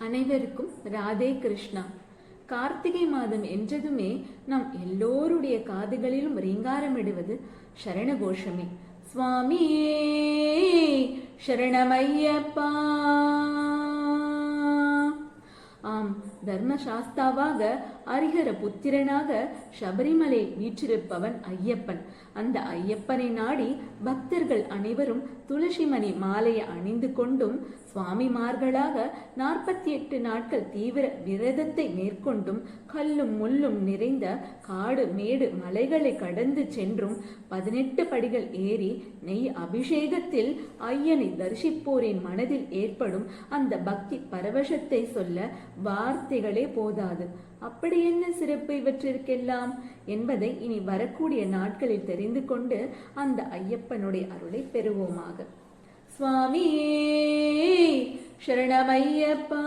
அனைவருக்கும் ராதே கிருஷ்ணா. கார்த்திகை மாதம் என்றதுமே நம் எல்லோருடைய காதுகளிலும் ரீங்காரமிடுவது சரண கோஷமே சுவாமியே சரணமையப்பா. ஆம் தர்மசாஸ்தாவாக அரிகர புத்திரனாக சபரிமலை வீற்றிருப்பவன் ஐயப்பன். அந்த ஐயப்பனை நாடி பக்தர்கள் அனைவரும் துளசிமணி மாலையை அணிந்து கொண்டும் சுவாமிமார்களாக நாற்பத்தி எட்டு நாட்கள் தீவிர விரதத்தை மேற்கொண்டும் கல்லும் முள்ளும் நிறைந்த காடு மேடு மலைகளை கடந்து சென்றும் பதினெட்டு படிகள் ஏறி நெய் அபிஷேகத்தில் ஐயனை தரிசிப்போரின் மனதில் ஏற்படும் அந்த பக்தி பரவசத்தை சொல்ல வார்த்தைகளே போதாது. அப்படி அப்படி என்ன சிறப்பு இவற்றிற்கெல்லாம்? என்பதை இனி வரக்கூடிய நாட்களில் தெரிந்து கொண்டு அந்த ஐயப்பனுடைய அருளை பெறுவோமாக. சுவாமி சரணமையப்பா.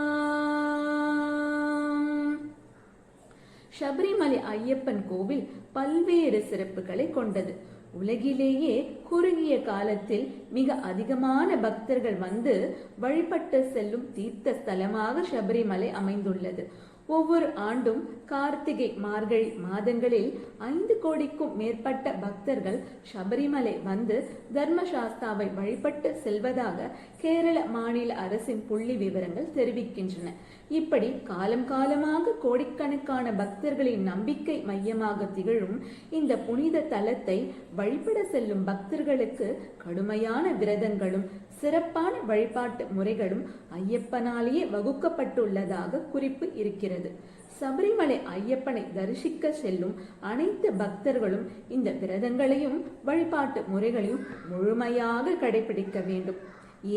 சபரிமலை ஐயப்பன் கோவில் பல்வேறு சிறப்புகளை கொண்டது. உலகிலேயே குறுகிய காலத்தில் மிக அதிகமான பக்தர்கள் வந்து வழிபட்டு செல்லும் தீர்த்த ஸ்தலமாக சபரிமலை அமைந்துள்ளது. ஒவ்வொரு ஆண்டும் கார்த்திகை மார்கழி மாதங்களில் ஐந்து கோடிக்கும் மேற்பட்ட பக்தர்கள் சபரிமலை வந்து தர்மசாஸ்தாவை வழிபட்டு செல்வதாக கேரள மாநில அரசின் புள்ளி விவரங்கள் தெரிவிக்கின்றன. இப்படி காலம் காலமாக கோடிக்கணக்கான பக்தர்களின் நம்பிக்கை மையமாக திகழும் இந்த புனித தலத்தை வழிபட செல்லும் பக்தர்களுக்கு கடுமையான விரதங்களும் சிறப்பான வழிபாட்டு முறைகளும் ஐயப்பனாலேயே வகுக்கப்பட்டுள்ளதாக குறிப்பு இருக்கிறது. சபரிமலை ஐயப்பனை தரிசிக்க செல்லும் அனைத்து பக்தர்களும் இந்த விரதங்களையும் வழிபாட்டு முறைகளையும் முழுமையாக கடைபிடிக்க வேண்டும்.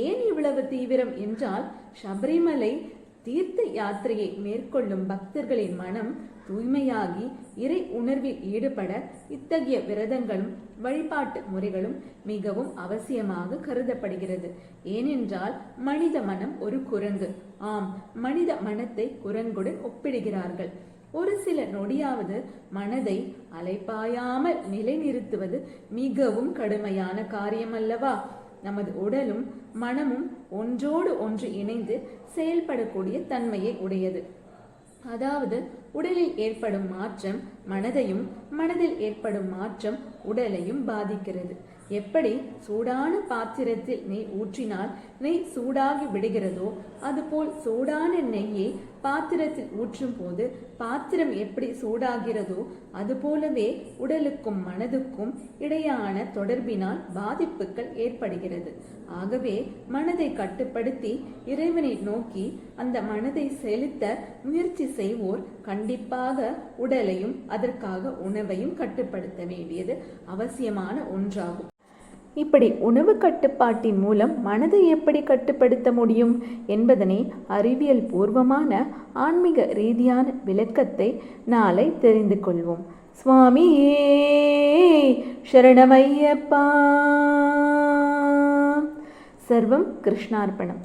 ஏன் இவ்வளவு தீவிரம் என்றால் சபரிமலை தீர்த்த யாத்திரையை மேற்கொள்ளும் பக்தர்களின் மனம் தூய்மையாகி இறை உணர்வில் ஈடுபட இத்தகைய விரதங்களும் வழிபாட்டு முறைகளும் மிகவும் அவசியமாக கருதப்படுகிறது. ஏனென்றால் மனித மனம் ஒரு குரங்கு. ஆம் மனித மனத்தை குரங்குடன் ஒப்பிடுகிறார்கள். ஒரு சில நொடியாவது மனதை அலைப்பாயாமல் நிலைநிறுத்துவது மிகவும் கடுமையான காரியம் அல்லவா நமது உடலும் மனமும் ஒன்றோடு ஒன்று இணைந்து செயல்படக்கூடிய தன்மையை உடையது. அதாவது உடலில் ஏற்படும் மாற்றம் மனதையும் மனதில் ஏற்படும் மாற்றம் உடலையும் பாதிக்கிறது. எப்படி சூடான பாத்திரத்தில் நெய் ஊற்றினால் நெய் சூடாகி விடுகிறதோ அதுபோல் சூடான நெய்யை பாத்திரத்தில் ஊற்றும் போது பாத்திரம் எப்படி சூடாகிறதோ அதுபோலவே உடலுக்கும் மனதுக்கும் இடையான தொடர்பினால் பாதிப்புகள் ஏற்படுகிறது. ஆகவே மனதை கட்டுப்படுத்தி இறைவனை நோக்கி அந்த மனதை செலுத்த முயற்சி செய்வோர் கண்டிப்பாக உடலையும் அதற்காக உணவையும் கட்டுப்படுத்த வேண்டியது அவசியமான ஒன்றாகும். இப்படி உணவு கட்டுப்பாட்டின் மூலம் மனதை எப்படி கட்டுப்படுத்த முடியும் என்பதனை அறிவியல் பூர்வமான ஆன்மீக ரீதியான விளக்கத்தை நாளை தெரிந்து கொள்வோம். சுவாமியே சரணமையப்பா. சர்வம் கிருஷ்ணார்ப்பணம்.